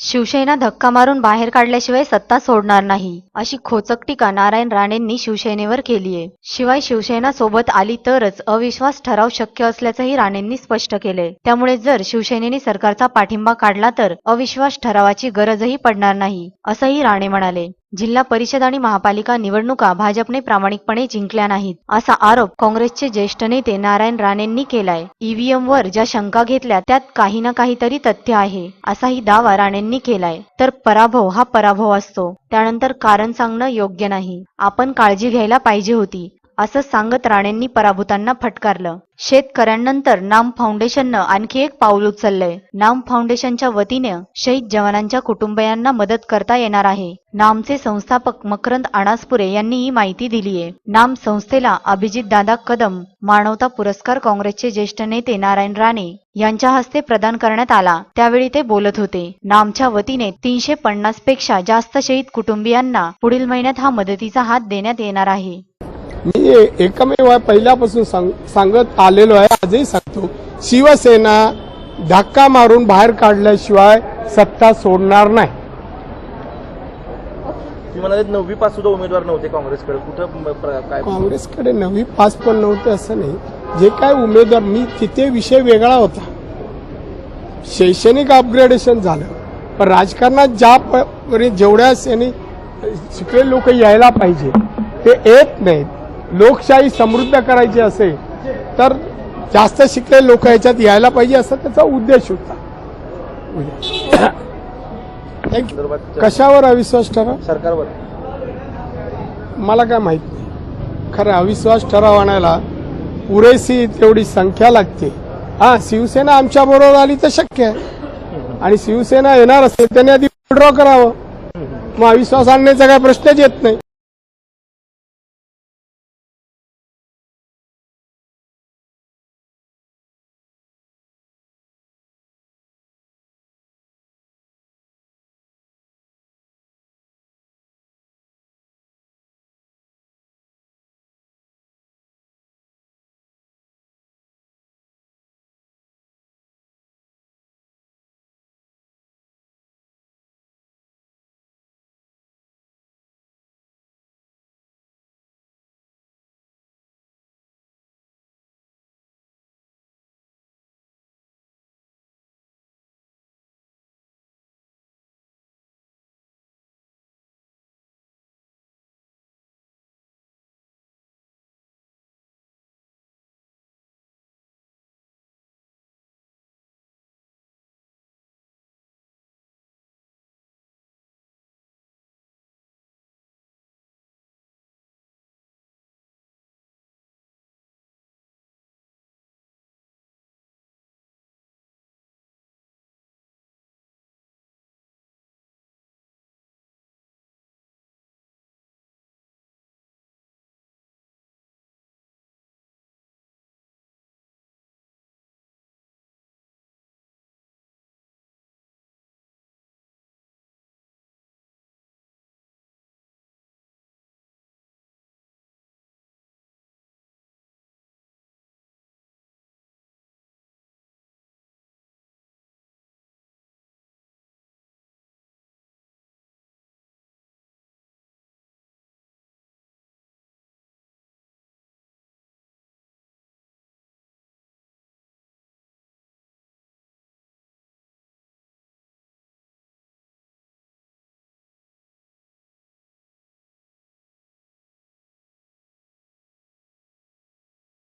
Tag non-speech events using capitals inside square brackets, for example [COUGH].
शिवसेना धक्का मारून बाहेर काढल्याशिवाय सत्ता सोडणार नाही अशी खोचक टीका नारायण राणेंनी शिवसेनेवर केलीय शिवाय शिवसेना सोबत आली तरच अविश्वास ठराव शक्य असल्याचंही राणेंनी स्पष्ट केलंय. त्यामुळे जर शिवसेनेने सरकारचा पाठिंबा काढला तर अविश्वास ठरावाची गरजही पडणार नाही असंही राणे म्हणाले. जिल्हा परिषद आणि महापालिका निवडणुका भाजपने प्रामाणिकपणे जिंकल्या नाहीत असा आरोप काँग्रेसचे ज्येष्ठ नेते नारायण राणेंनी केलाय. ईव्हीएम वर ज्या शंका घेतल्या त्यात काही ना काहीतरी तथ्य आहे असाही दावा राणेंनी केलाय. तर पराभव हा पराभव असतो. त्यानंतर कारण सांगणं योग्य नाही. आपण काळजी घ्यायला पाहिजे होती. असं सांगत राणेंनी पराभूतांना फटकारलं. शेतकऱ्यांनंतर नाम फाउंडेशननं आणखी एक पाऊल उचललंय. नाम फाउंडेशनच्या वतीने शहीद जवानांच्या कुटुंबियांना मदत करता येणार आहे. नामचे संस्थापक मकरंद अणासपुरे यांनी ही माहिती दिलीये. नाम संस्थेला अभिजित दादा कदम मानवता पुरस्कार काँग्रेसचे ज्येष्ठ नेते नारायण राणे यांच्या हस्ते प्रदान करण्यात आला. त्यावेळी ते बोलत होते. नामच्या वतीने तीनशे पन्नासपेक्षा जास्त शहीद कुटुंबियांना पुढील महिन्यात हा मदतीचा हात देण्यात येणार आहे. मी एकमेव पहिल्यापासून सांग सांगत आलेलो आहे आजही सांगतो. शिवसेना धक्का मारून बाहेर काढल्याशिवाय सत्ता सोडणार नाही. नववी पास सुद्धा उमेदवार नव्हते काँग्रेसकडे. कुठं काँग्रेसकडे नवी पास पण नव्हते असं नाही. जे काय उमेदवार मी तिथे विषय वेगळा होता. शैक्षणिक अपग्रेडेशन झालं. पण राजकारणात ज्या जेवढ्या यांनी शिकलेले लोक यायला पाहिजे ते येत नाहीत. लोकशाही समृद्ध करायची असेल तर जास्त शिकलेले लोक याच्यात यायला पाहिजे असा त्याचा उद्देश होता. [COUGHS] कशावर अविश्वास ठराव? सरकारवर. मला काय माहीत नाही. खरं अविश्वास ठराव आणायला पुरेशी तेवढी संख्या लागते. हा शिवसेना आमच्या बरोबर आली तर शक्य आहे. आणि शिवसेना येणार असेल त्याने आधी विड्रॉ करावं. मग अविश्वास आणण्याचा काय प्रश्नच येत नाही.